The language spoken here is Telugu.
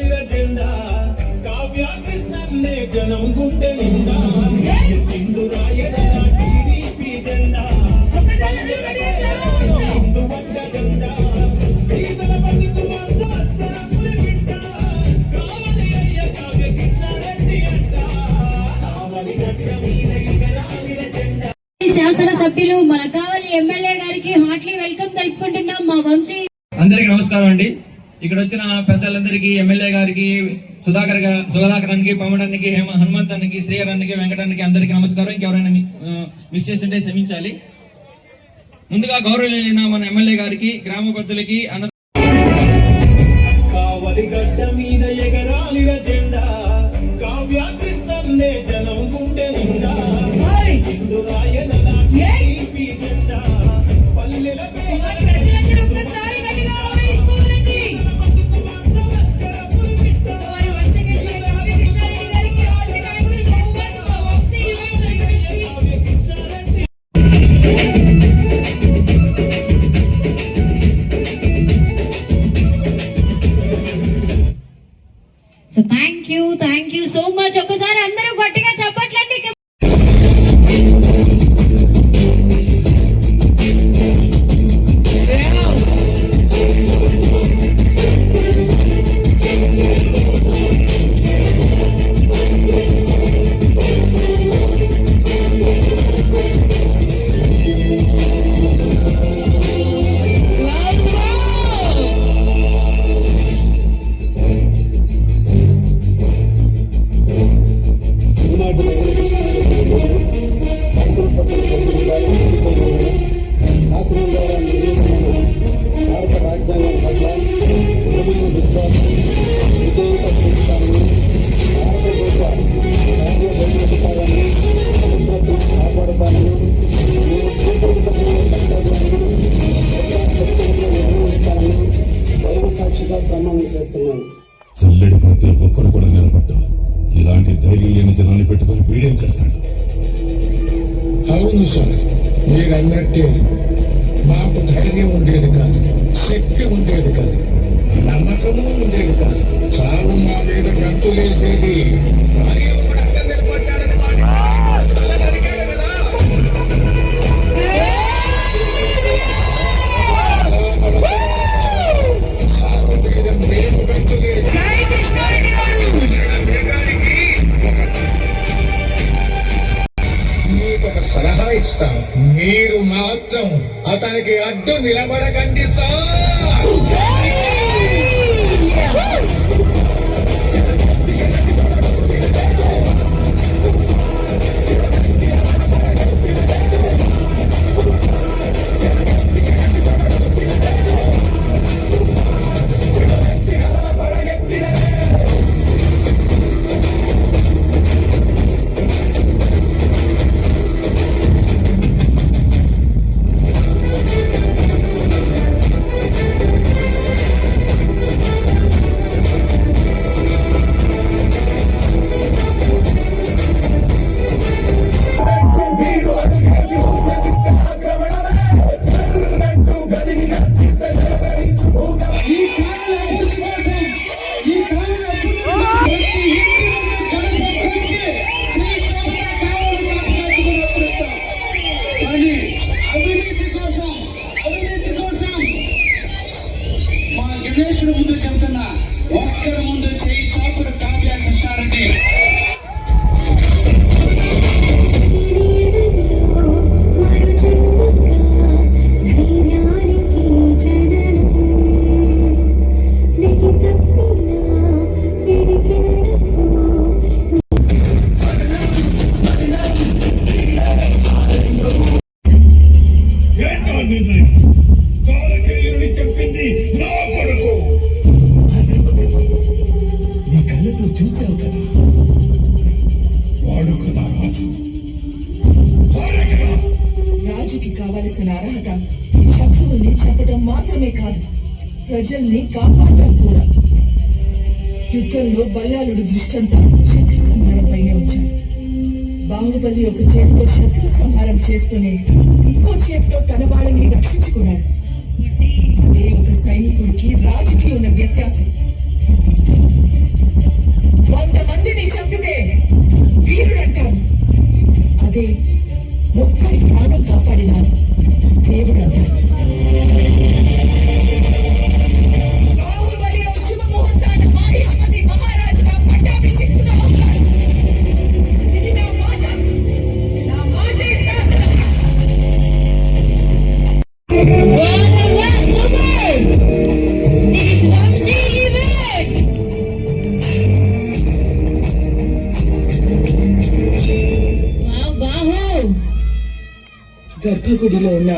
మీద జెండా. కావ్య కృష్ణన్నే జనం గుండె నిండా. సభ్యులు మన కావలి ఎమ్మెల్యే గారికి హార్ట్లీ వెల్కమ్ తెలుపుకుంటున్నాం మా వంశీ. అందరికీ నమస్కారం అండి. ఇక్కడ వచ్చిన పెద్దలందరికీ ఎమ్మెల్యే గారికి సుధాకర్గా సుధాకర్ అన్నకి పవడానికి హేమ హనుమంత్ అన్నకి శ్రీహర్ అన్నకి వెంకటానికి అందరికీ నమస్కారం. ఇంకెవరైనా మిస్ చేస్తుంటే క్షమించాలి. ముందుగా గౌరవలేన మన ఎమ్మెల్యే గారికి గ్రామ పెద్దలకి అన్న కావలి గడ్డ మీద ఎగరాలిన జెండా కావ్య కృష్ణన్నే జనం గుండె నిండా. So thank you thank you so much ఒకసారి అందరూ గట్టిగా చెప్పండి. చేస్తున్నాను. చల్లడి ప్రతి ఒక్కరు కూడా నిలబడ్డా ఇలాంటి ధైర్యం లేని జనాన్ని పెట్టుకొని వీడేం చేస్తాడు? అవును సార్ మీరన్నట్టే మాకు ధైర్యం ఉండేది కాదు శక్తి ఉండేది కాదు నమ్మకము ఉండేది కాదు. చావు మా మీద గంతులేసేది కానీ సలహా ఇస్తాను మీరు మాత్రం అతనికి అడ్డు నిలబడకండి సార్. మా ముందు చెప్తున్నా ఒక్కడి ముందు చేసిన అర్హత శత్రువుల్ని చంపడం మాత్రమే కాదు ప్రజల్ని కాపాడటం కూడా. యుద్ధంలో బల్లాలుడు దృష్టంతా శత్రు సంహారంపైనే వచ్చాడు. బాహుబలి ఒక చేతితో శత్రు సంహారం చేస్తూనే ఇంకో చేతితో తన వాళ్ళని రక్షించుకున్నాడు. అదే ఒక సైనికుడికి రాజుకి ఉన్న వ్యత్యాసం. వంద మంది వీరుడంటారు. బాహు గర్భగుడిలో ఉన్న